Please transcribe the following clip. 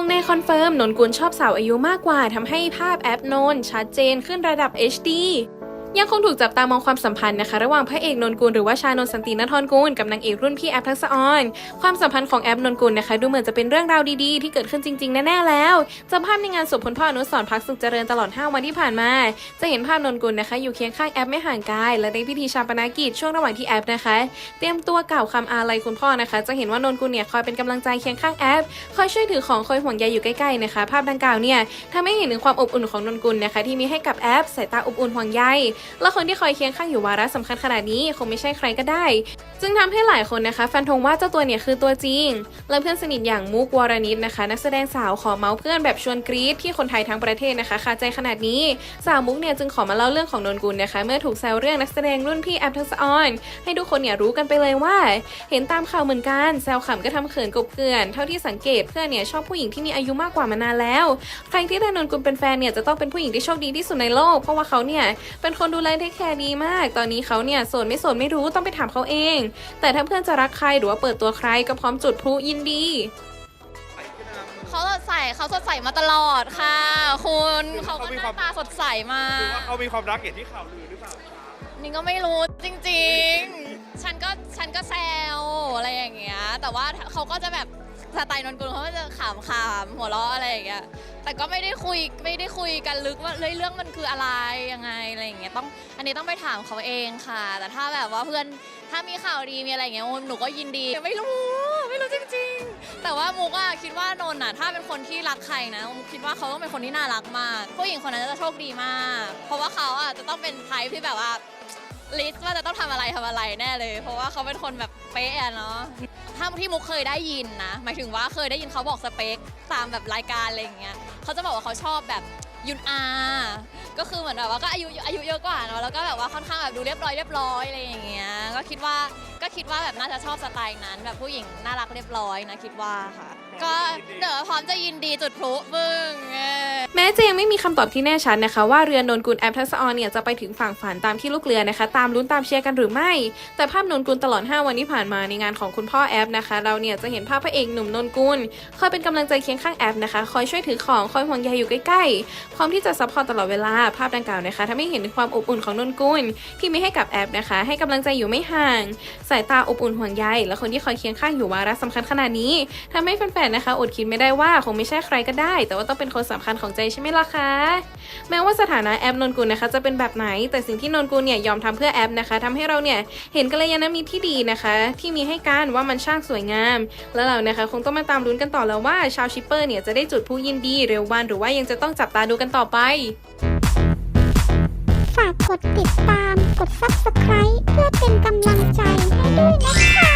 งในคอนเฟิร์มนนกุลชอบสาวอายุมากกว่าทำให้ภาพแอปนนชัดเจนขึ้นระดับ HD ยังคงถูกจับตามองความสัมพันธ์นะคะ ระหว่างพระเอกนนกุลหรือว่าชานนสันตินทรกุลกับนางเอกรุ่นพี่แอปทักษะออน ความสัมพันธ์ของแอปนนกุลนะคะ ดูเหมือนจะเป็นเรื่องราวดีๆ ที่เกิดขึ้นจริงๆ แน่ๆแล้วจำภาพในงานศพคุณพ่ออนุสรพักสุขเจริญตลอด 5 วันที่ผ่านมา จะเห็นภาพนนกุลนะคะ อยู่เคียงข้างแอปไม่ห่างกายและในพิธีชาปนกิจช่วงระหว่างที่แอปนะคะ เตรียมตัวกล่าวคำอาลัยคุณพ่อนะคะ จะเห็นว่านนกุลเนี่ยคอยเป็นกำลังใจเคียงข้างแอปคอยช่วยถือของคอยห่วงใยอยู่ใกล้ๆนะคะ ภาพดังกล่าวเนี่ยทำให้เห็นถึงความอบอุ่นของนนกุลนะคะ ที่มีให้กับแอปสายตาอบอุ่นห่วงใยและคนที่คอยเคียงข้างอยู่วาระสำคัญขนาดนี้คงไม่ใช่ใครก็ได้ จึงทำให้หลายคนนะคะ ฟันธงว่าเจ้าตัวเนี่ยคือตัวจริง และเพื่อนสนิทอย่างมุกวรณิตนะคะ นักแสดงสาวขอเมาส์เพื่อนแบบชวนกรี๊ดที่คนไทยทั้งประเทศนะคะคาใจขนาดนี้สาวมุกเนี่ยจึงขอมาเล่าเรื่องของนนกุลนะคะ เมื่อถูกแซวเรื่องนักแสดงรุ่นพี่แอปทักษะออนให้ทุกคนเนี่ยรู้กันไปเลยว่า เห็นตามข่าวเหมือนกันแซวขำก็ทำเขินกบเกลื่อนเท่าที่สังเกตเพื่อนเนี่ยชอบผู้หญิงที่มีอายุมากกว่ามานานแล้ว ใครที่ได้นนกุลเป็นแฟนเนี่ยจะต้องเป็นผู้หญิงที่โชคดีที่สุดในโลกเพราะว่าเขาเนี่ยเป็นคนดูแลเทคแคร์ดีมาก ตอนนี้เขาเนี่ยโสดไม่โสดไม่รู้ต้องไปถามเขาเอง แต่ถ้าเพื่อนจะรักใครหรือว่าเปิดตัวใครก็พร้อมจุดพลุยินดีเขาสดใสเขาสดใสมาตลอดค่ะ คุณเขาก็เขามีหควาน้ามตาสดใสมาหรือว่าเขามีความรักอย่างที่ข่าวลือหรือเปล่านี่ก็ไม่รู้จริง ๆ ฉันก็ฉันก็แซวอะไรอย่างเงี้ย แต่ว่าเขาก็จะแบบ สไตล์นนกุลเขาก็จะขำขำหัวเราะอะไรอย่างเงี้ยแต่ก็ไม่ได้คุยไม่ได้คุยกันลึกว่าเรื่องมันคืออะไรยังไงอะไรอย่างเงี้ยต้องอันนี้ต้องไปถามเขาเองค่ะ แต่ถ้าแบบว่าเพื่อนถ้ามีข่าวดีมีอะไรอย่างเงี้ยโอ้หนูก็ยินดีไม่รู้ไม่รู้จริง ๆ แต่ว่ามุกอะคิดว่านนท์อะถ้าเป็นคนที่รักใครนะมุกคิดว่าเขาต้องเป็นคนที่น่ารักมากผู้หญิงคนนั้นจะโชคดีมาก เพราะว่าเขาอะจะต้องเป็นไทป์ที่แบบว่าลิสต์ว่าจะต้องทำอะไรทำอะไรแน่เลย เพราะว่าเขาเป็นคนแบบเป๊ะเนาะ ถ้าที่มุกเคยได้ยินนะหมายถึงว่าเคยได้ยินเขาบอกสเปคตามแบบรายการอะไรอย่างเงี้ยเขาจะบอกว่าเขาชอบแบบยุนอาก็คือเหมือนแบบว่าก็อายุอายุเยอะกว่าเนาะแล้วก็แบบว่าค่อนข้างแบบดูเรียบร้อยเรียบร้อยอะไรอย่างเงี้ยก็คิดว่าก็คิดว่าแบบน่าจะชอบสไตล์นั้น แบบผู้หญิงน่ารักเรียบร้อยนะคิดว่าค่ะ ก็เดี๋ยวพร้อมจะยินดีจุดพลุบึ้งเออ แม้จะยังไม่มีคำตอบที่แน่ชัดนะคะ ว่าเรือนนกุลแอปทักษะออนเนี่ยจะไปถึงฝั่งฝันตามที่ลูกเรือนะคะ ตามลุ้นตามเชียร์กันหรือไม่ แต่ภาพนนกุลตลอด 5 วันที่ผ่านมาในงานของคุณพ่อแอปนะคะ เราเนี่ยจะเห็นภาพพระเอกหนุ่มนนกุลคอยเป็นกำลังใจเคียงข้างแอปนะคะ คอยช่วยถือของคอยห่วงใยอยู่ใกล้ๆพร้อมที่จะซัพพอร์ตตลอดเวลาภาพดังกล่าวนะคะทำให้เห็นความอบอุ่นของนนกุลที่มีให้กับแอปนะคะ ให้กำลังใจอยู่ไม่ห่าง สายตาอบอุ่นห่วงใยและคนที่คอยเคียงข้างอยู่วาระสำคัญขนาดนี้ทำให้แฟนๆนะคะ อดคิดไม่ได้ว่าคงไม่ใช่ใครก็ได้ แต่ว่าต้องเป็นคนสำคัญของใจใช่ไหมล่ะคะ แม้ว่าสถานะแอปนนกุลนะคะ จะเป็นแบบไหน แต่สิ่งที่นนกุลเนี่ยยอมทำเพื่อแอปนะคะทำให้เราเนี่ยเห็นกัลยาณมิตรที่ดีนะคะ ที่มีให้การว่ามันช่างสวยงาม แล้วเรานะคะคงต้องมาตามลุ้นกันต่อแล้วว่าชาวชิปเปอร์เนี่ยจะได้จุดผู้ยินดีเร็ววันหรือว่ายังจะต้องจับตาดูกันต่อไปฝากกดติดตาม กด Subscribe เพื่อเป็นกำลังใจให้ด้วยนะคะ